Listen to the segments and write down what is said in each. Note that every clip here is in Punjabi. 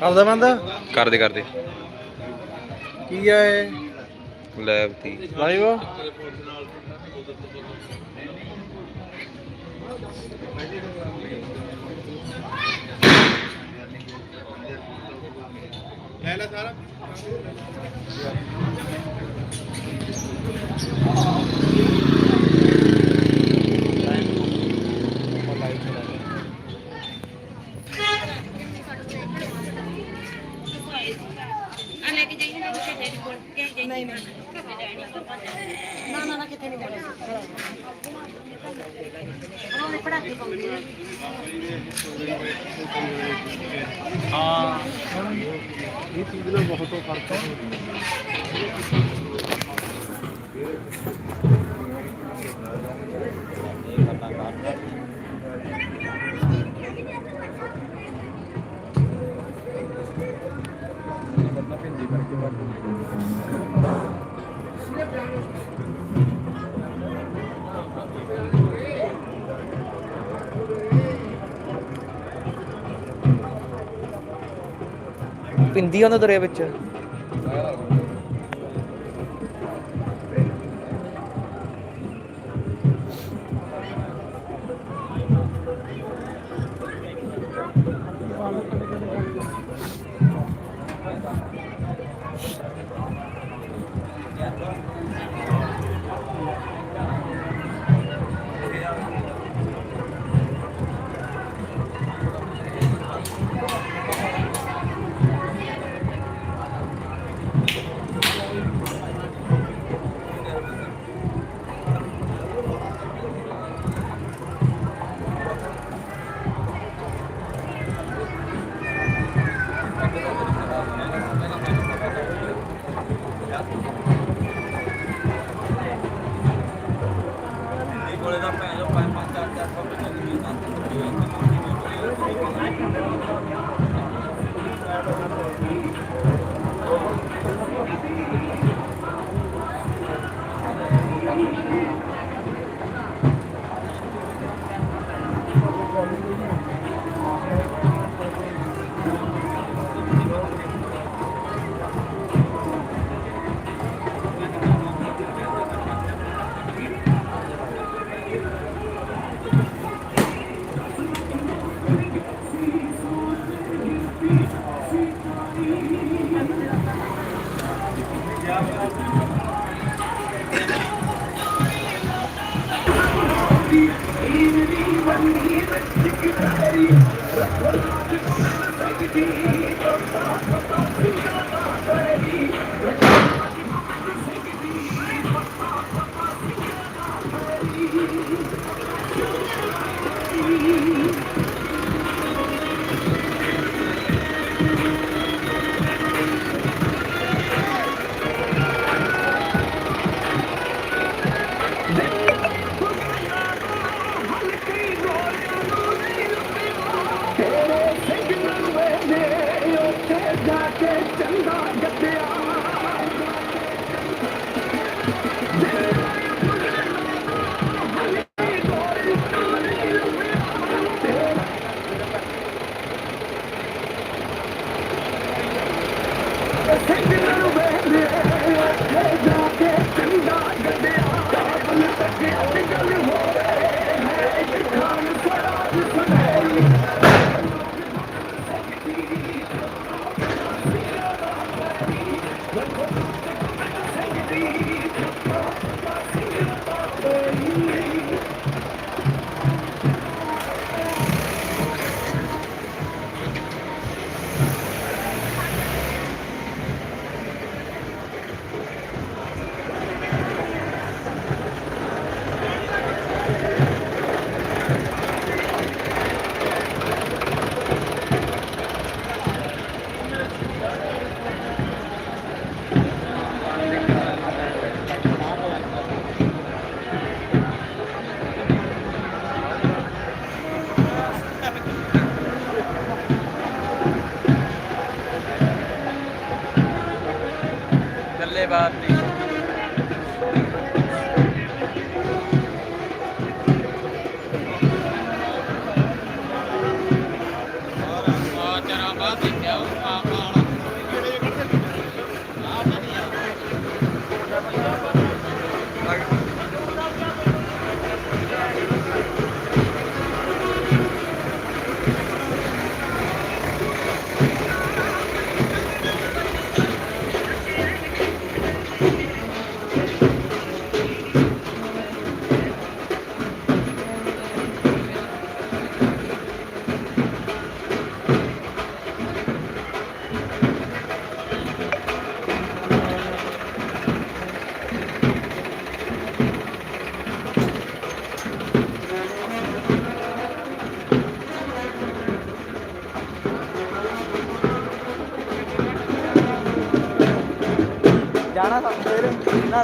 ਕਰਦਾ ਬੰਦ? ਕਰਦੇ ਕਰਦੇ। ਕੀ ਆ ਇਹ? ਲੈਬ ਤੀ। ਲਾਈਵ ਲੈ ਲੈ ਸਾਰਾ। ਪਿੰਦੀ ਉਹਨਾਂ ਦਰਿਆ ਵਿੱਚ?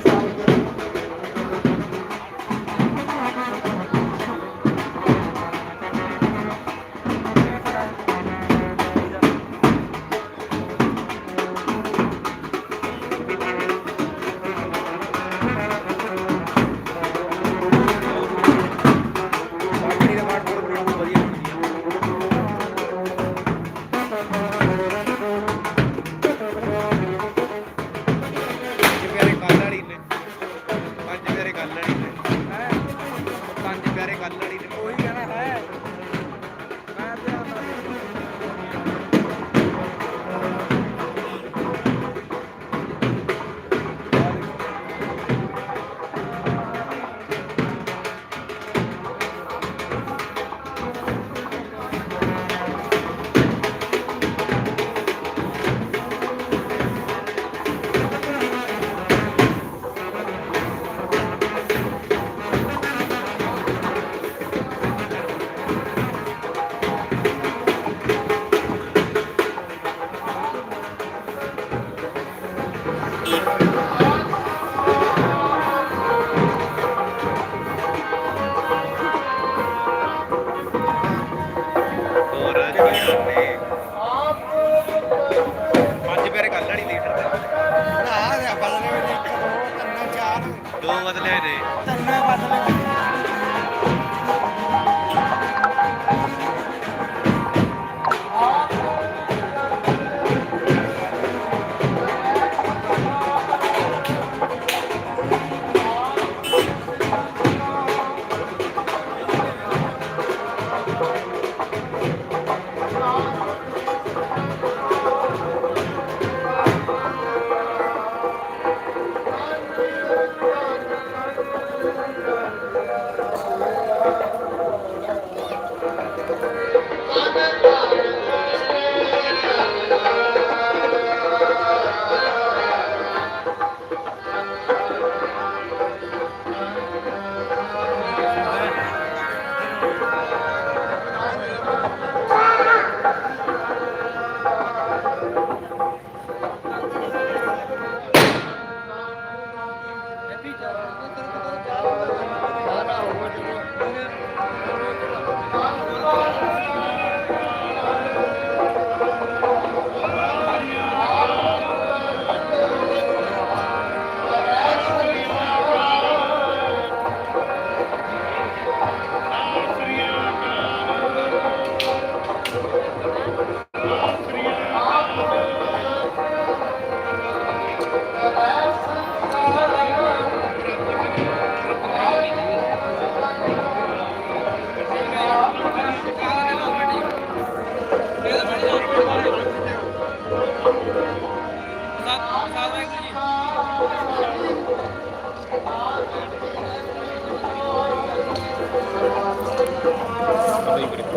ਫਿਰ ਨਾ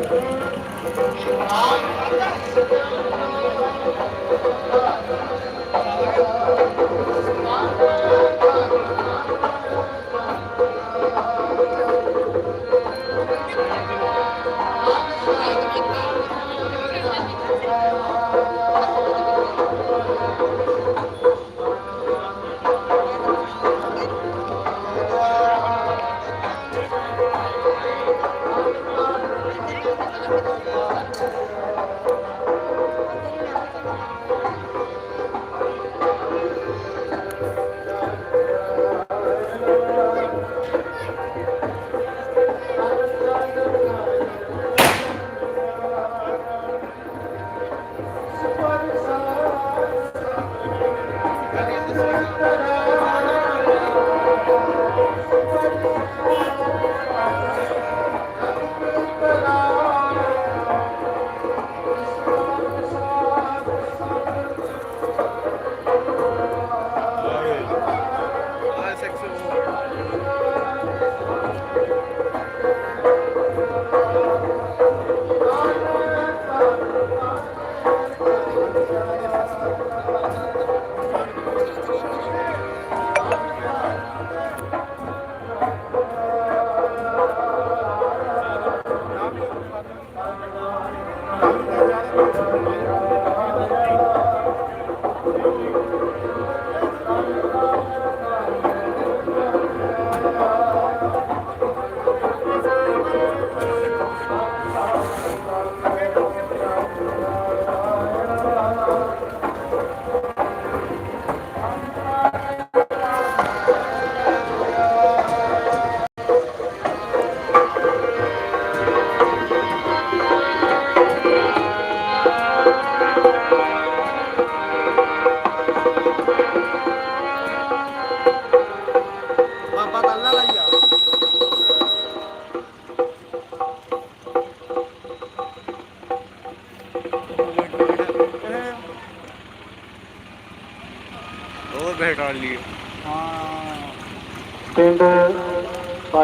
Thank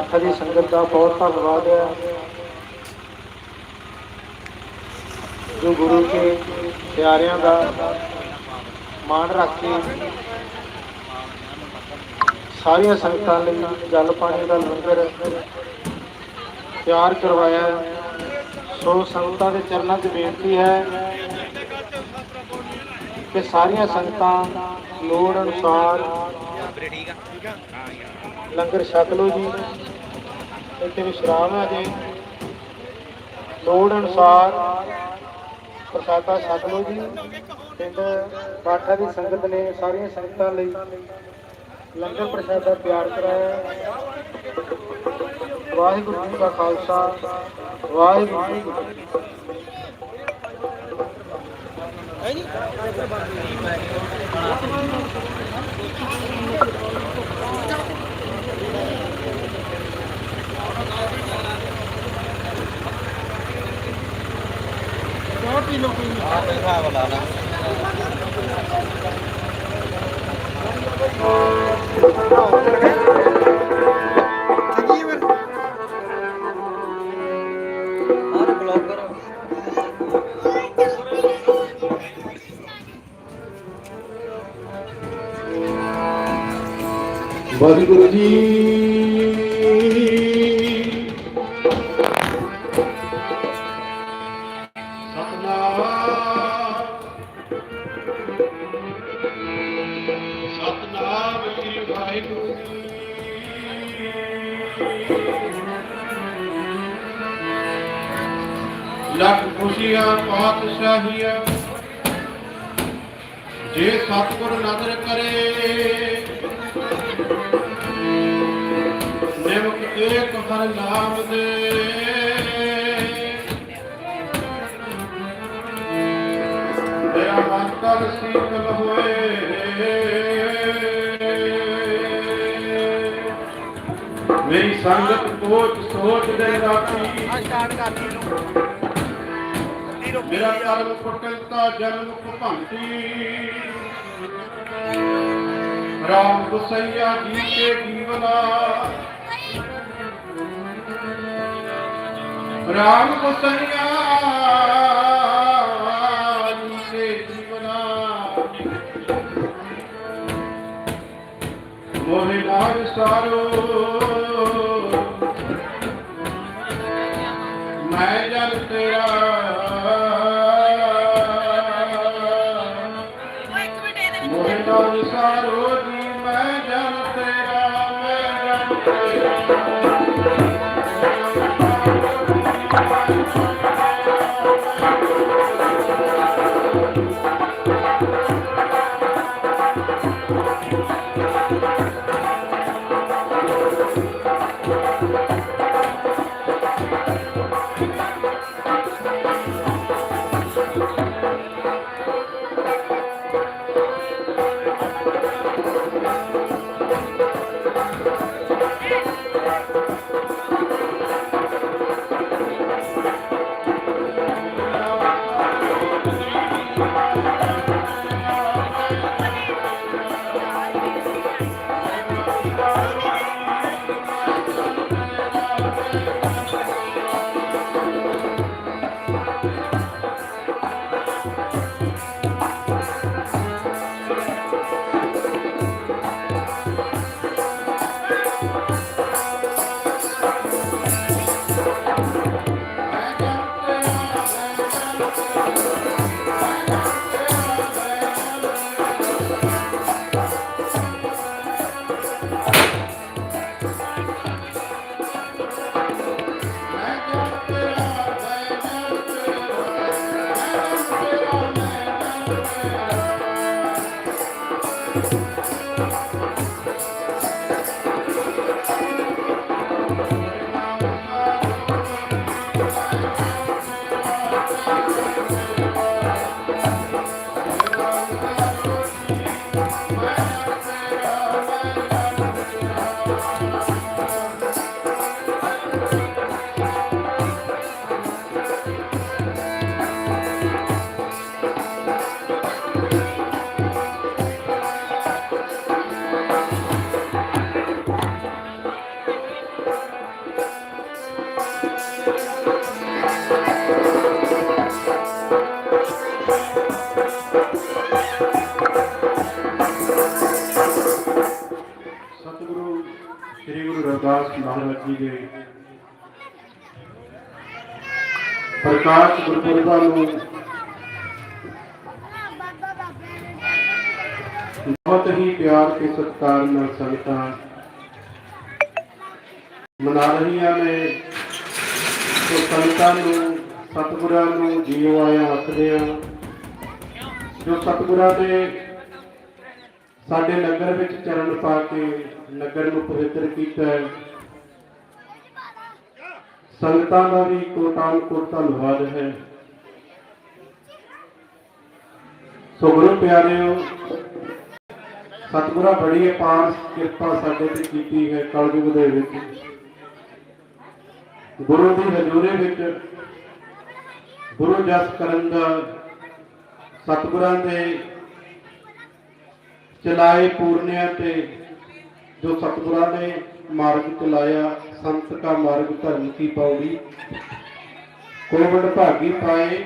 ਬਾਠਾ ਦੀ ਸੰਗਤ ਦਾ ਬਹੁਤ ਧੰਨਵਾਦ ਹੈ। ਜੋ ਗੁਰੂ ਕੇ ਪਿਆਰਿਆਂ ਦਾ ਮਾਣ ਰੱਖ ਕੇ ਸਾਰੀਆਂ ਸੰਗਤਾਂ ਲਈ ਜਲ ਪਾਣੀ ਦਾ ਲੰਗਰ ਤਿਆਰ ਕਰਵਾਇਆ ਸੋ ਸੰਗਤਾਂ ਦੇ ਚਰਨਾਂ 'ਚ ਬੇਨਤੀ ਹੈ ਕਿ ਸਾਰੀਆਂ ਸੰਗਤਾਂ ਲੋੜ ਅਨੁਸਾਰ ਲੰਗਰ ਛਕ ਲਓ ਜੀ। ਇੱਥੇ ਵਿਸ਼ਰਾਮ ਹੈ ਜੀ ਲੋੜ ਅਨੁਸਾਰ ਪ੍ਰਸਾਦਾ ਛਕ ਲਓ ਜੀ। ਪਿੰਡ ਬਾਠਾ ਦੀ ਸੰਗਤ ਨੇ ਸਾਰੀਆਂ ਸੰਗਤਾਂ ਲਈ ਲੰਗਰ ਪ੍ਰਸ਼ਾਦਾ ਤਿਆਰ ਕਰਾਇਆ। ਵਾਹਿਗੁਰੂ ਜੀ ਕਾ ਖਾਲਸਾ, ਵਾਹਿਗੁਰੂ ਜੀ ਕੀ ਫਤਿਹ। ਹਰ ਜੇ ਸਤਿਗੁਰ ਨਦਰ ਕਰੇ ਨਿਮਕ ਏਕ ਹਰ ਨਾਮ ਦੇ। ਮੇਰਾ ਮਨ ਕਲ ਸੀਤਲ ਹੋਏ। ਮੇਰੀ ਸੰਗਤ ਸੋਚ ਸੋਚ ਦੇ ਰਾਤੀ ਸਟਾਰਟ ਕਰਦੀ ਮੇਰਾ ਕਰਮ ਕੁਟਲਤਾ ਜਨਮ ਭੰਤੀ। ਰਾਮ ਗੁਸਈਆ ਜੀ ਕੇ ਜੀਵਨਾ। ਰਾਮ ਗੁਸਈਆ ਜੀ ਕੇ ਜੀਵਨਾ। ਮੋਹਿ ਨਾਮ ਸਾਰੋ। ਮੈਂ ਜਨ ਤੇਰਾ ਪ੍ਰਕਾਸ਼ ਗੁਰਪੁਰਬਾਂ ਨੂੰ ਬਹੁਤ ਹੀ ਪਿਆਰ ਤੇ ਸਤਿਕਾਰ ਨਾਲ ਸੰਗਤਾਂ ਮਨਾ ਰਹੀਆਂ ਨੇ। ਸੋ ਸੰਗਤਾਂ ਨੂੰ, ਸਤਿਗੁਰਾਂ ਨੂੰ ਜੀਵ ਆਇਆ ਆਖਦੇ ਆ। ਜੋ ਸਤਿਗੁਰਾਂ ਦੇ ਸਾਡੇ ਨਗਰ ਵਿੱਚ ਚਰਨ ਪਾ ਕੇ ਨਗਰ ਨੂੰ ਪਵਿੱਤਰ ਕੀਤਾ ਹੈ ਸੰਗਤਾਂ ਦਾ ਵੀ ਕੋਟਾਨ ਕੋਟ ਧੰਨਵਾਦ ਹੈ। ਸੋ ਗੁਰੂ ਪਿਆਰਿਓ, ਸਤਿਗੁਰਾਂ ਬੜੀ ਅਪਾਰ ਕਿਰਪਾ ਸਾਡੇ ਤੇ ਕੀਤੀ ਹੈ ਕਲਯੁਗ ਦੇ ਵਿੱਚ। ਗੁਰੂ ਦੀ ਹਜ਼ੂਰੀ ਵਿੱਚ ਗੁਰੂ ਜਸ ਕਰਨ ਦਾ ਸਤਿਗੁਰਾਂ ਦੇ ਚਲਾਏ ਪੂਰਨਿਆਂ ਤੇ ਜੋ ਸਤਿਗੁਰਾਂ ਨੇ ਮਾਰਗ ਚਲਾਇਆ, ਸੰਤ ਕਾ ਮਾਰਗ ਧਰਮ ਕੀ ਪੌੜੀ। ਕੋਵਿਡ ਭਾਗੀ ਪਾਏ,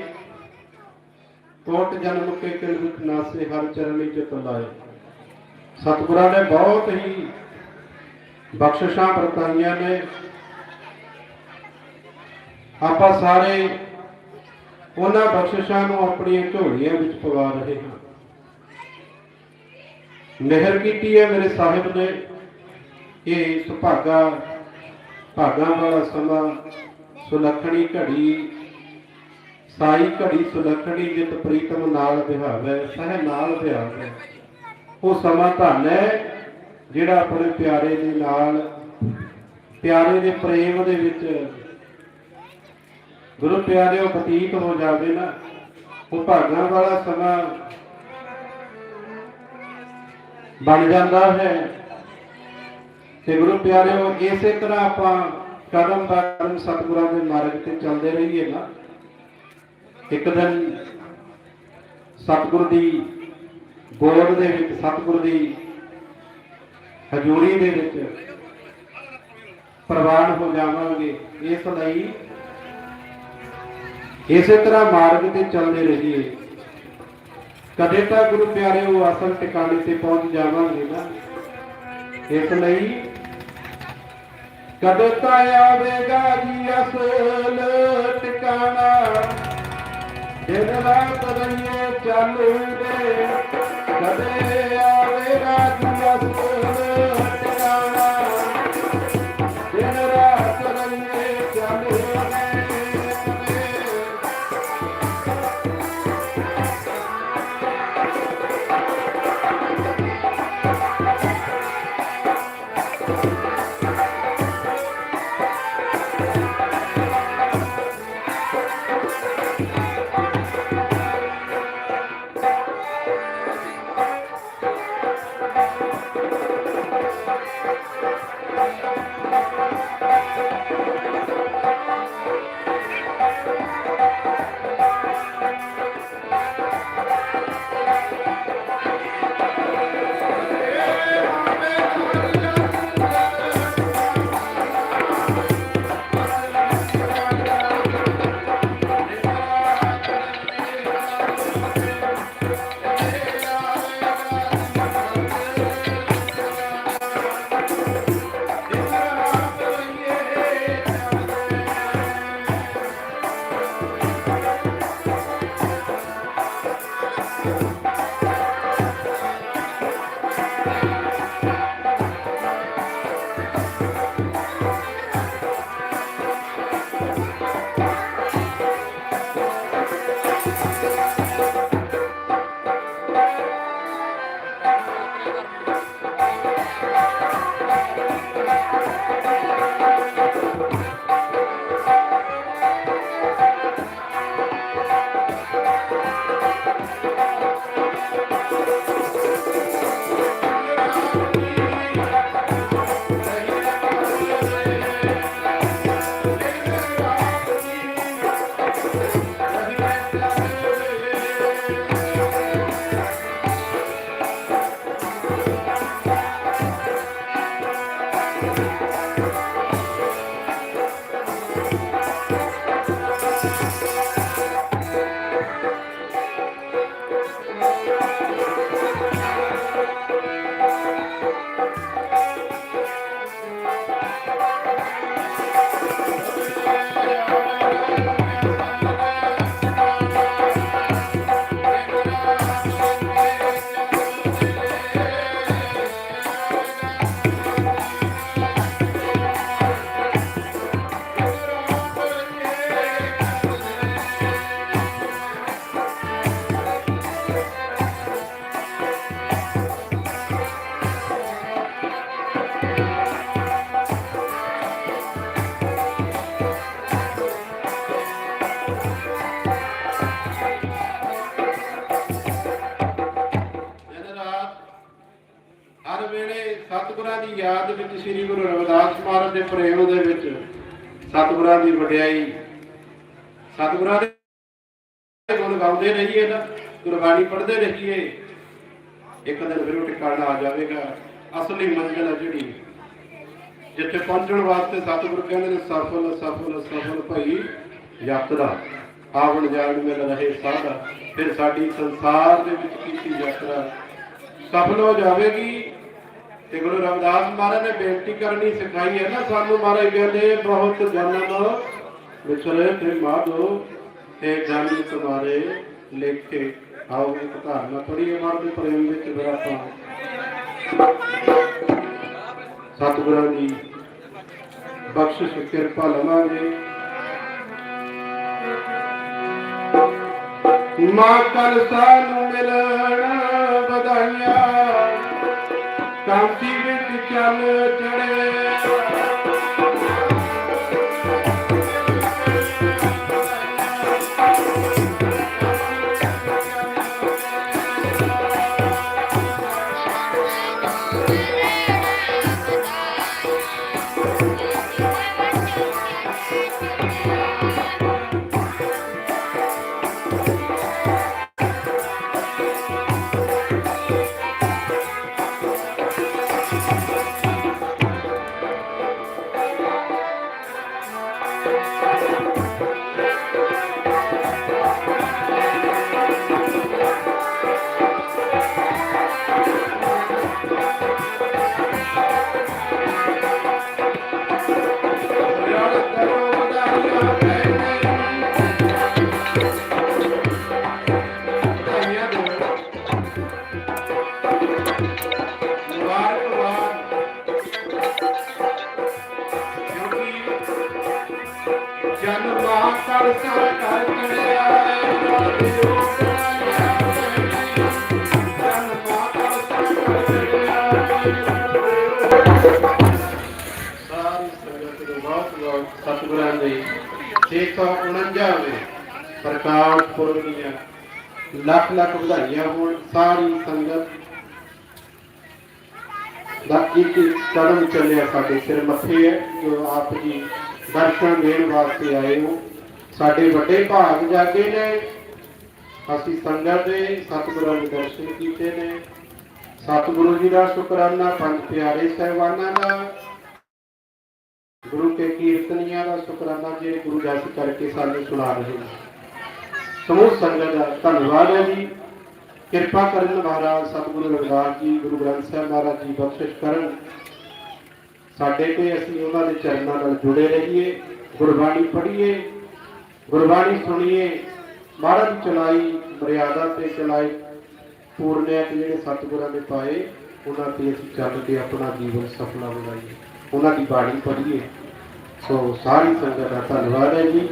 ਕੋਟ ਜਨਮ ਕੇ ਕਿਲ ਵਿਖ ਨਾਸੇ, ਹਰ ਚਰਨੀ ਚਿਤ ਲਾਏ ਸਤਿਗੁਰਾਂ ਨੇ ਬਹੁਤ ਹੀ ਬਖਸ਼ਿਸ਼ਾਂ ਵਰਤਾਈਆਂ ਨੇ। ਆਪਾਂ ਸਾਰੇ ਉਹਨਾਂ ਬਖਸ਼ਿਸ਼ਾਂ ਨੂੰ ਆਪਣੀਆਂ ਝੋਲੀਆਂ ਵਿੱਚ ਪਵਾ ਰਹੇ ਹਾਂ। ਮਿਹਰ ਕੀਤੀ ਹੈ ਮੇਰੇ ਸਾਹਿਬ ਨੇ। ਇਹ ਸੁਭਾਗਾ ਭਾਗਾਂ ਵਾਲਾ ਸਮਾਂ ਸੁਲੱਖਣੀ ਘੜੀ, ਸਾਈ ਘੜੀ ਸੁਲੱਖਣੀ ਜਿਤ ਪ੍ਰੀਤਮ ਨਾਲ ਵਿਹਾਵੈ, ਸਹਿ ਨਾਲ ਵਿਹਾਵੈ। ਉਹ ਸਮਾਂ ਧੰਨ ਹੈ ਜਿਹੜਾ ਆਪਣੇ ਪਿਆਰੇ ਦੇ ਨਾਲ, ਪਿਆਰੇ ਦੇ ਪ੍ਰੇਮ ਦੇ ਵਿੱਚ ਗੁਰੂ ਪਿਆਰਿਓ ਬਤੀਤ ਹੋ ਜਾਵੇ ਨਾ। ਉਹ ਭਾਗਾਂ ਵਾਲਾ ਸਮਾਂ ਬਣ ਜਾਂਦਾ ਹੈ। ਤੇ ਗੁਰੂ ਪਿਆਰਿਓ, ਇਸੇ ਤਰ੍ਹਾਂ ਆਪਾਂ ਕਦਮ ਬਾ ਕਦਮ ਸਤਿਗੁਰਾਂ ਦੇ ਮਾਰਗ ਤੇ ਚੱਲਦੇ ਰਹੀਏ ਨਾ। ਇੱਕ ਦਿਨ ਸਤਿਗੁਰ ਦੀ ਗੋਦ ਦੇ ਵਿੱਚ, ਸਤਿਗੁਰ ਦੀ ਹਜ਼ੂਰੀ ਦੇ ਵਿੱਚ ਪ੍ਰਵਾਨ ਹੋ ਜਾਵਾਂਗੇ। ਇਸ ਲਈ ਇਸੇ ਤਰ੍ਹਾਂ ਮਾਰਗ ਤੇ ਚੱਲਦੇ ਰਹੀਏ। ਕਦੇ ਤਾਂ ਗੁਰੂ ਪਿਆਰੇ ਉਹ ਅਸਲ ਟਿਕਾਣੇ ਤੇ ਪਹੁੰਚ ਜਾਵਾਂਗੇ ਨਾ। ਇਸ ਲਈ ਕਦੇ ਤਾਂ ਆਵੇਗਾ ਜੀ ਅਸਲ ਟਿਕਾਣਾ। ਦਿਨ ਰਾਤ ਰਹੀਏ ਚੱਲਦੇ। ਕਦੇ ਆਵੇਗਾ ਜੀ ਅਸਲ ਗੁਰਬਾਣੀ ਰਹੀਏ ਇੱਕ ਦਿਨ ਫਿਰ ਉਹ ਟਿਕਾਣਾ ਆ ਜਾਵੇਗਾ। ਅਸਲੀ ਮੰਜ਼ਿਲ ਹੈ ਜਿਹੜੀ। ਜਿੱਥੇ ਪਹੁੰਚਣ ਵਾਸਤੇ ਸਤਿਗੁਰ ਕਹਿੰਦੇ ਨੇ, ਸਫਲ ਸਫਲ ਸਫਲ ਭਈ, ਯਾਤਰਾ। ਆਵਣ ਜਾਣ ਮਿਲ ਰਹੇ ਸਾਧਾ। ਫਿਰ ਸਾਡੀ ਸੰਸਾਰ ਦੇ ਵਿੱਚ ਕੀਤੀ ਯਾਤਰਾ। ਸਫਲ ਹੋ ਜਾਵੇਗੀ। ਤੇ ਗੁਰੂ ਰਵਿਦਾਸ ਮਹਾਰਾਜ ਨੇ ਬੇਨਤੀ ਕਰਨੀ ਸਿਖਾਈ ਹੈ ਨਾ ਸਾਨੂੰ ਮਹਾਰਾਜ ਕਹਿੰਦੇ, ਬਹੁਤ ਜਨਮ ਵਿਚਰੇ ਤੇ ਮਾਧੋ, ਤੇ ਜਾਨੀ ਤੁਹਾਰੇ ਲੇਖੇ। ਆਓ ਇੱਕ ਧਾਰਨਾ ਪੜੀਏ ਮਾਰ ਦੇ ਪ੍ਰੇਮ ਵਿੱਚ ਫਿਰ ਆਪਾਂ ਸਤਿਗੁਰਾਂ ਦੀ ਬਖਸ਼ਿਸ਼, ਕਿਰਪਾ ਲਵਾਂਗੇ। ਮਾਂ ਕਲਸਾ ਨੂੰ ਮਿਲਣ ਵਧਾਈਆਂ, ਕਾਂਤੀ ਵਿੱਚ ਚੱਲ ਚੜੇ ਯਾਰ ਬਹੁਤ ਦੇ 649ਵੇਂ ਪ੍ਰਕਾਸ਼ ਪੁਰਬ ਦੀਆਂ ਲੱਖ ਲੱਖ ਵਧਾਈਆਂ ਹੋਣ, ਸਾਰੀ ਸੰਗਤ ਦਾ ਇੱਕ ਕਦਮ ਚੱਲਿਆ ਸਾਡੇ ਸਿਰ ਮੱਥੇ ਹੈ, ਜੋ ਆਪ ਜੀ ਦਰਸ਼ਨ ਦੇਣ ਵਾਸਤੇ ਆਏ ਹੋ। ਸਾਡੇ ਵੱਡੇ ਭਾਗ ਜਾਗੇ ਨੇ, ਅਸੀਂ ਸੰਗਤ ਦੇ ਸਤਿਗੁਰਾਂ ਦੇ ਦਰਸ਼ਨ ਕੀਤੇ ਨੇ। ਸਤਿਗੁਰੂ ਜੀ ਦਾ ਸ਼ੁਕਰਾਨਾ, ਪੰਜ ਪਿਆਰੇ ਸਹਿਬਾਨਾਂ ਦਾ ਗੁਰੂ ਕੇ ਕੀਰਤਨੀਆਂ ਦਾ ਸ਼ੁਕਰਾਨਾ ਜੇ ਗੁਰੂ ਜਸ ਕਰਕੇ ਸਾਨੂੰ ਸੁਣਾ ਰਹੇ ਸਮੂਹ ਸੰਗਤ ਦਾ ਧੰਨਵਾਦ ਹੈ ਜੀ। ਕਿਰਪਾ ਕਰਨ ਮਹਾਰਾਜ, ਸਤਿਗੁਰੂ ਰਵਿਦਾਸ ਜੀ, ਗੁਰੂ ਗ੍ਰੰਥ ਸਾਹਿਬ ਮਹਾਰਾਜ ਜੀ ਬਖਸ਼ਿਸ਼ ਕਰਨ। ਸਾਡੇ ਤੇ ਅਸੀਂ ਉਹਨਾਂ ਦੇ ਚਰਨਾਂ ਨਾਲ ਜੁੜੇ ਰਹੀਏ, ਗੁਰਬਾਣੀ ਪੜ੍ਹੀਏ, ਗੁਰਬਾਣੀ ਸੁਣੀਏ। ਮਹਾਰਾਜ ਚਲਾਈ, ਮਰਿਆਦਾ ਤੇ ਚਲਾਈ, ਪੂਰਨਿਆ ਤੇ ਜਿਹੜੇ ਸਤਿਗੁਰਾਂ ਨੇ ਪਾਏ, ਉਹਨਾਂ ਤੇ ਅਸੀਂ ਚੱਲ ਕੇ ਆਪਣਾ ਜੀਵਨ ਸਫਲਾ ਬਣਾਈਏ। ਉਹਨਾਂ ਦੀ ਬਾਣੀ ਪੜ੍ਹੀਏ। ਸੋ ਸਾਰੀ ਸੰਗਤ ਦਾ ਧੰਨਵਾਦ ਹੈ ਜੀ।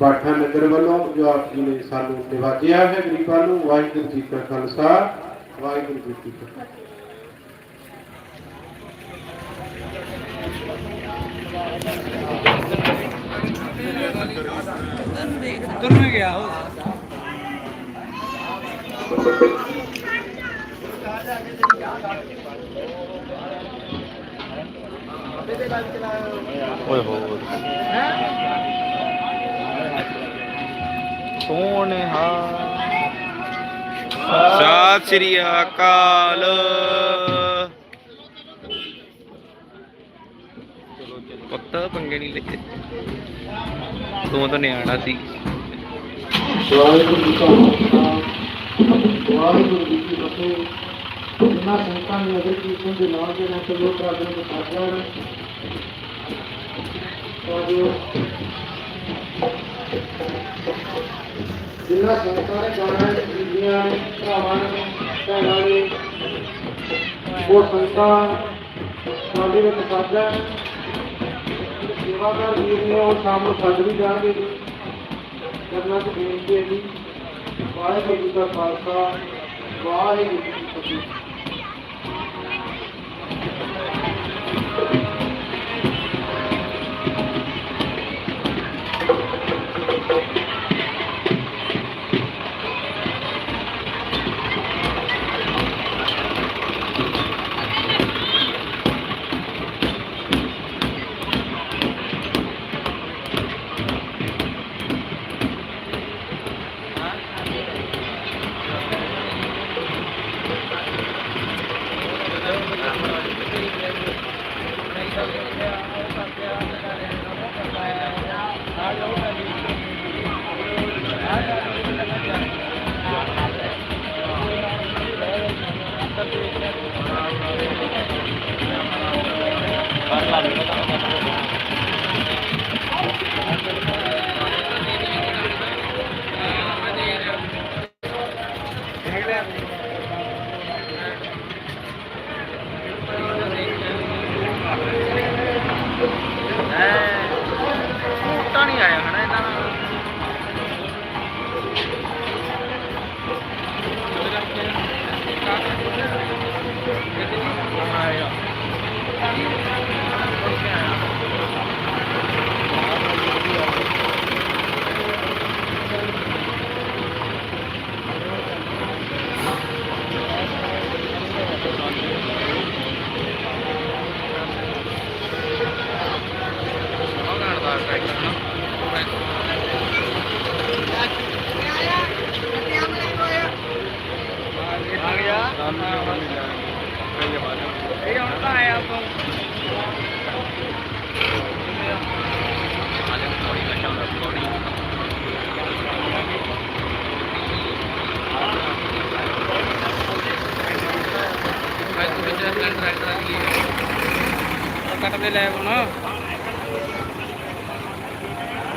ਬਾਠਾ ਨਗਰ ਵੱਲੋਂ ਜੋ ਆਪ ਜੀ ਨੇ ਸਾਨੂੰ ਨਿਵਾਜਿਆ ਹੈ ਗਰੀਬਾਂ ਨੂੰ, ਵਾਹਿਗੁਰੂ ਜੀ ਕਾ ਖਾਲਸਾ, ਵਾਹਿਗੁਰੂ ਜੀ ਕੀ ਫਤਿਹ। ਉਧਰ ਨੂੰ ਗਿਆ ਓਏ ਹੋ ਸੋਹਣੇ ਹਾ ਸਤਿ ਸ੍ਰੀ ਅਕਾਲ। ਪੁੱਤ ਪੰਗੇ ਨਹੀਂ ਲੈ ਤੂੰ ਤਾਂ ਨਿਆਣਾ ਸੀ। ਵਾਹਿਗੁਰੂ ਜੀ ਕਾ ਖਾਲਸਾ। ਵਾਹਿਗੁਰੂ ਜੀ ਕੀ ਫਤਿਹ। ਜਿਨ੍ਹਾਂ ਸੰਤਾਂ ਨੇ ਅਗਰ ਕੀਰਤਨ ਦੇ ਨਾਲ ਦੇ ਨਾਲ ਸਭੋ ਪ੍ਰਾਰਥਨਾ ਦੇ ਸਾਧਨ ਔਰ ਜਿਨ੍ਹਾਂ ਸੰਤਾਂ ਨੇ ਗਾਣਾ ਹੈ ਨੇ, ਭਰਾਵਾਂ ਨੇ, ਭੈਣਾਂ ਨੇ, ਉਹ ਸੰਤਾਂ ਸਾਡੇ ਵਿੱਚ ਸਾਧਨ ਸੇਵਾਦਾਰ ਵੀਰ ਨੇ ਉਹ ਸ਼ਾਮ ਨੂੰ ਸੱਜ ਵੀ ਜਾਣਗੇ ਜੀ। ਕਰਨਾ ਤੇ ਬੇਨਤੀ ਹੈ ਜੀ। ਵਾਹਿਗੁਰੂ ਜੀ ਕਾ ਖਾਲਸਾ, ਵਾਹਿਗੁਰੂ ਜੀ ਕੀ ਫਤਿਹ।